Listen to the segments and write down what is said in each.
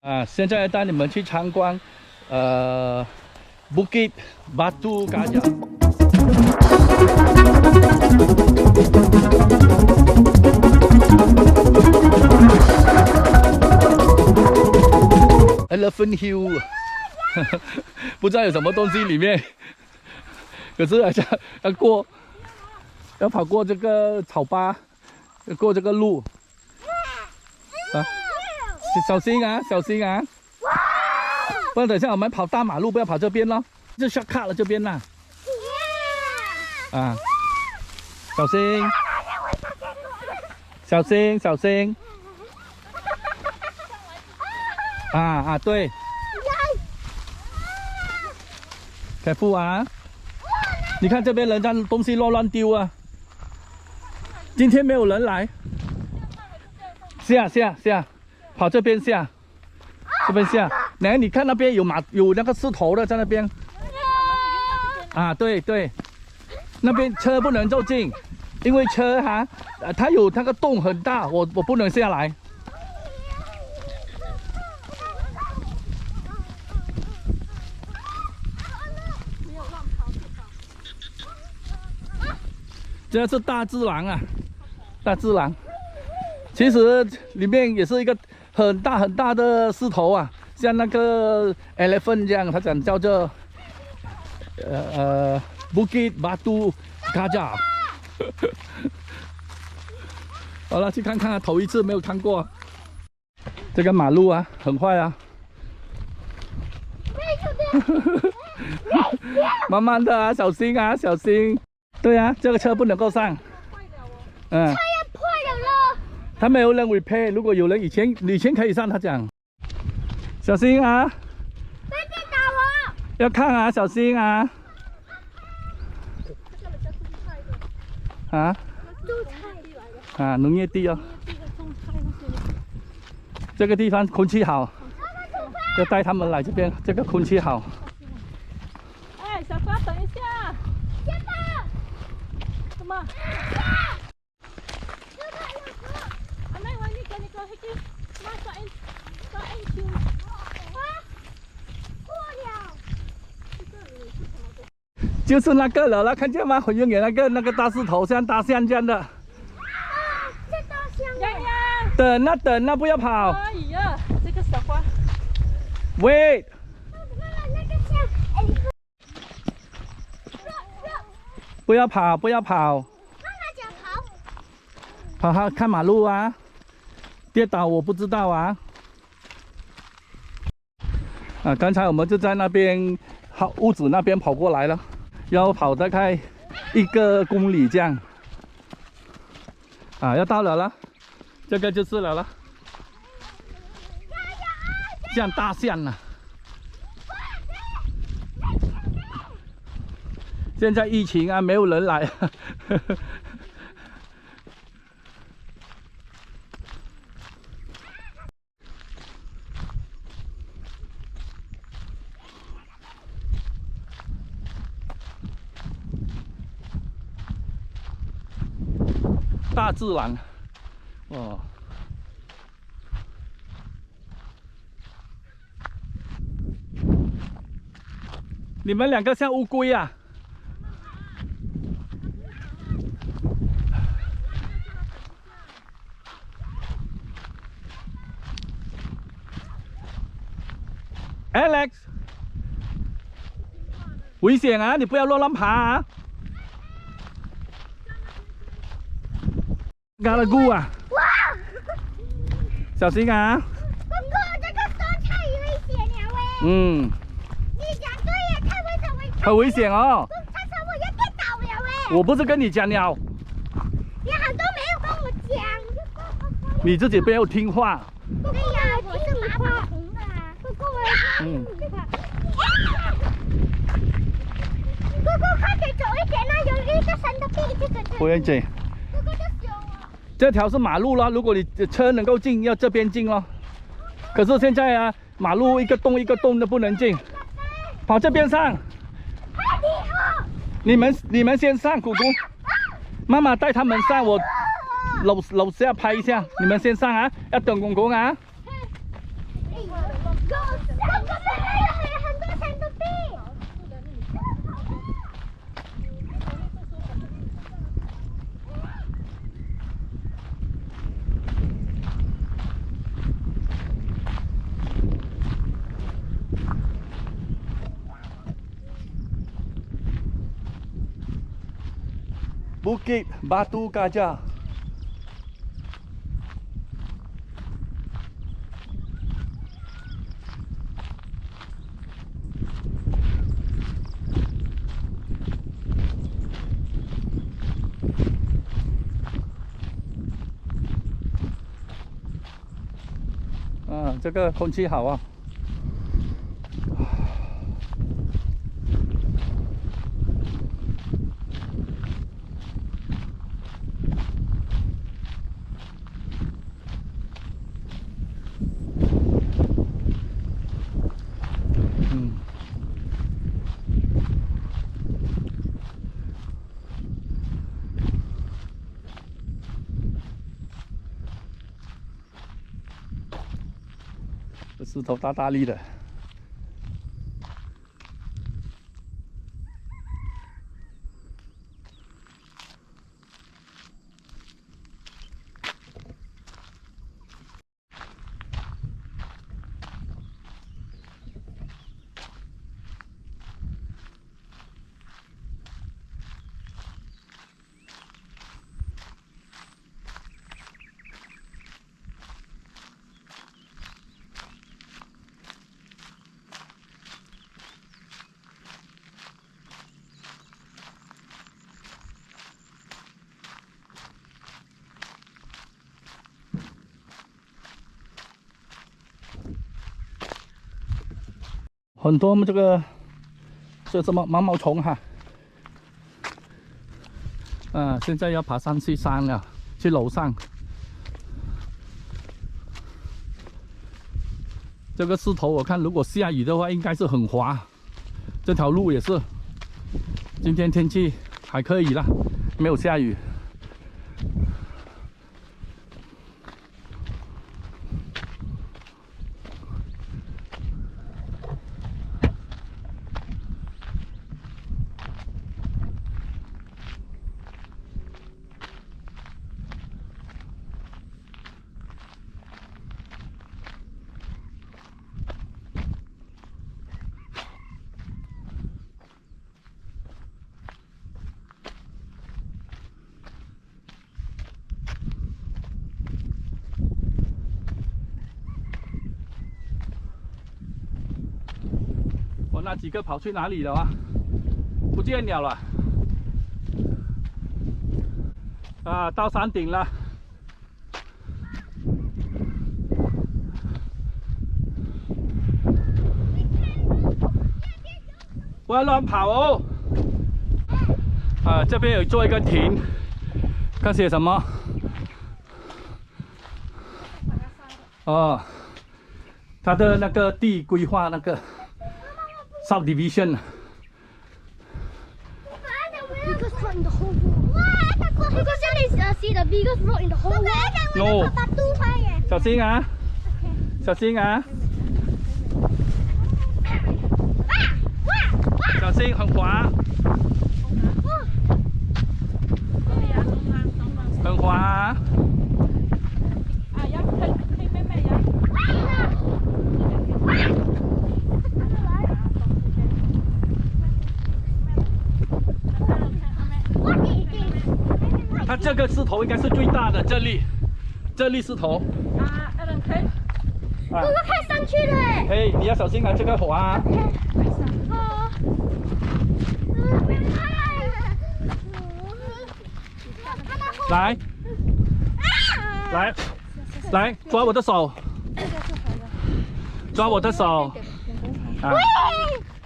啊，现在带你们去参观，呃，Bukit Batu Gajah。Elephant Hill，不知道有什么东西里面，可是好像要过，要跑过这个草坝，要过这个路，啊，小心啊，小心啊！不然等一下我们跑大马路，不要跑这边咯，就下卡了这边啦，啊，小心，小心，小心，啊啊，对，careful 啊！你看这边人家东西乱乱丢啊，今天没有人来，下下下，跑这边下，这边下，来你看那边有马有那个石头的在那边，啊对对，那边车不能走近，因为车哈，呃它有那个洞很大，我我不能下来。这是大自然啊，大自然。其实里面也是一个很大很大的石头啊，像那个 elephant 这样，它讲叫做呃呃 Bukit Batu Gajah。好了，去看看啊，头一次没有看过。这个马路啊，很坏啊，慢慢的啊，小心啊，小心。对啊，这个车不能够上。嗯。他没有人 repair，如果有人以前以前可以上，他讲小心啊，别别打我！要看啊，小心啊，啊啊，农业地哦，这个地方空气好，就带他们来这边，这个空气好。哎，小瓜，等一下。什么？就是那个了，看见吗？很远给那个那个大石头，像大象这样的。啊，大象！洋洋，等啊等啊，不要跑！哎呀，这个小花。Wait。不要跑，不要跑。跑哈，看马路啊！跌倒我不知道啊。啊，刚才我们就在那边，好屋子那边跑过来了。要跑大概一个公里这样。啊，要到了了，这个就是了了。像大象呢！现在疫情啊，没有人来。呵呵大自然，哦，你们两个像乌龟啊！Alex，危险啊！你不要乱乱爬啊！嘎啦咕啊！哇！小心啊！不过这个山太危险了喂！嗯，你讲对呀，太危险危险，很危险哦！他说我要跌倒了喂！我不是跟你讲了，你好多没有跟我讲。你自己不要听话。对呀，我是马跑红的啊。哥哥我嗯，哥哥快点走一点那有一个山的壁，这个不用紧，哥哥就凶啊。这条是马路啦，如果你车能够进，要这边进咯。可是现在啊，马路一个洞一个洞的不能进，跑这边上。你好。你们你们先上，姑姑，妈妈带他们上，我楼楼下拍一下，你们先上啊，要等公公啊。Bukit Batu Gajah. Ah, 这个空气好啊。 这石头大大力的。很多这个是什么毛毛虫哈。啊，现在要爬上去山了，去楼上。这个石头我看，如果下雨的话，应该是很滑。这条路也是，今天天气还可以啦，没有下雨。那几个跑去哪里了啊？不见了了。啊，到山顶了。不要乱跑哦！啊，这边有做一个亭，看写什么？哦，它的那个地规划那个 subdivision。Biggest rock in the whole world. Wow, because that is uh, see the biggest rock in the whole world. No. Batu fire. 小心啊！小心啊！小心，很滑，很滑。啊，要可以可以妹妹呀。它这个石头应该是最大的，这里，这里石头。啊，Alan 可以。啊。哥，哥看上去了。哎。嘿，你要小心啊，这个滑。哦。来，来，来，抓我的手，抓我的手，啊，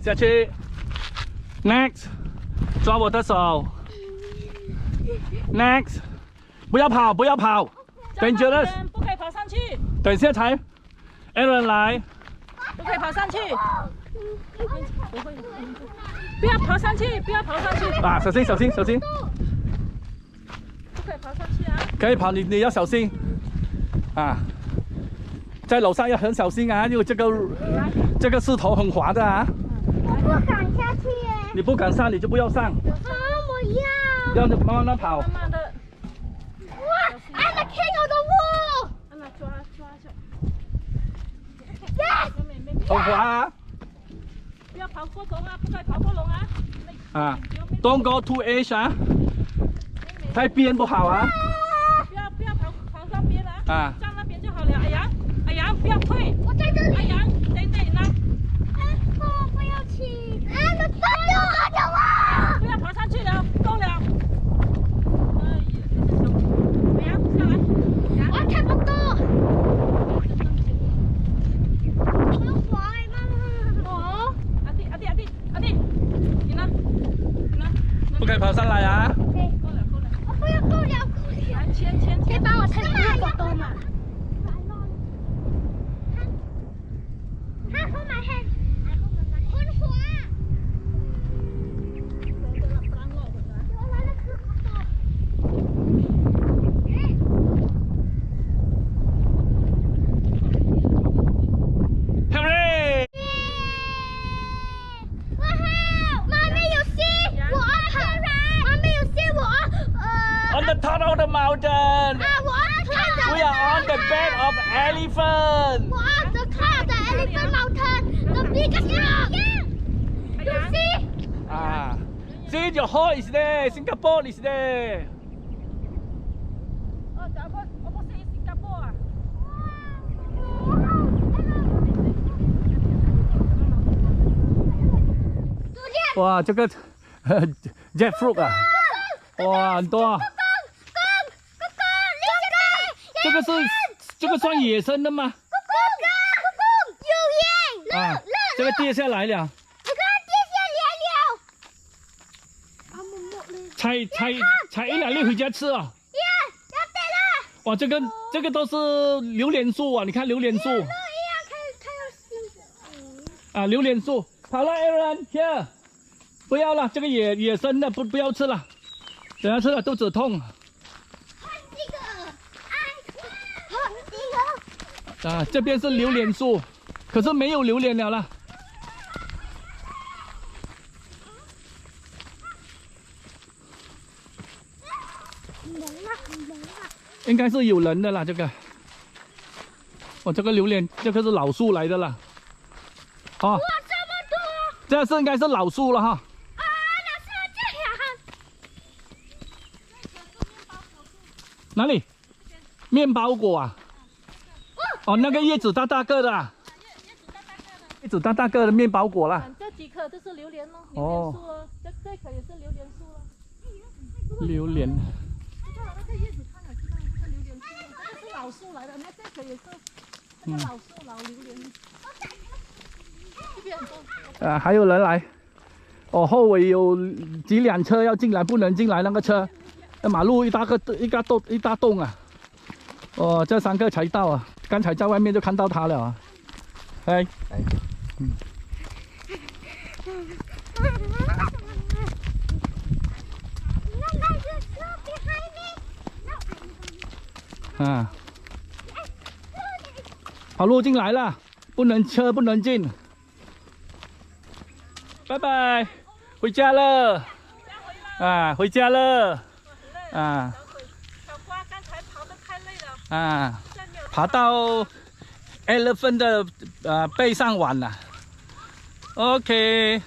下去，next，抓我的手，next，不要跑，不要跑，dangerous，不可以跑上去，等一下才，Aaron 来，不可以跑上去。不会，不要跑上去，不要跑上去，啊，小心，小心，小心，不可以跑上去啊！可以跑，你你要小心，啊，在楼上要很小心啊，因为这个这个石头很滑的啊，我不敢下去耶。你不敢上你就不要上，啊，我要。要慢慢跑。慢。慢的，哇，I'm the king of the world. 让他抓抓一下。Yes. 妹妹妹妹，很滑啊！不要跑过头啊，不可以跑过龙啊！啊，Don't go too edge 啊！太边不好啊不要不要跑跑上边啊，啊！站那边就好了。哎呀，哎呀，不要退。我在这里。哎呀，等等呢，我不要去。啊，那放掉我的我。不要爬上去了，够了。哎呀，这是小，哎呀，下来。我看不到。呀我滑哎，妈妈。哦。阿弟阿弟阿弟阿弟，你呢？你呢？不可以跑上来啊！够了够了，我不要够了，够了。来牵牵可以牵。帮我撑住狗狗吗？看 hold my hand，很滑。我来了，可可。漂亮！哇哈！妈咪有戏，我看妈咪有戏，我呃 On the top of the mountain, 啊，我看的 we are on the back of elephant. 我的看的 elephant mountain the biggest rock. 哎 You 呀，see? Ah, 哇这个在这个哇很多啊这个是这个算野生的吗这个跌下来了采采采一两粒回家吃啊。哇，这个这个都是榴莲树啊，你看榴莲树啊，榴莲树。好了，Aaron，here，不要了，这个野野生的不不要吃了，等下吃了肚子痛啊。这边是榴莲树，可是没有榴莲了啦。应该是有人的啦，这个。哦，这个榴莲，这个是老树来的啦。哦，这么多！这是应该是老树了哈。哪里？面包果啊？哦，那个叶子大大个的、啊，叶子大大个的面包果啦。这几棵都是榴莲咯，哦榴莲树咯，这这棵也是榴莲树咯。榴莲，老树来的，那这棵也是，这个老树老榴莲。这边很多。啊，还有人来。哦，后尾有几辆车要进来，不能进来那个车，那马路一大个一大洞一大洞啊。哦，这三个才到啊，刚才在外面就看到他了啊。哎，啊，跑路进来了，不能车不能进。拜拜，回家了。啊，回家了。啊小瓜刚才爬的太累了，啊，爬到 elephant 的呃背上玩了。OK。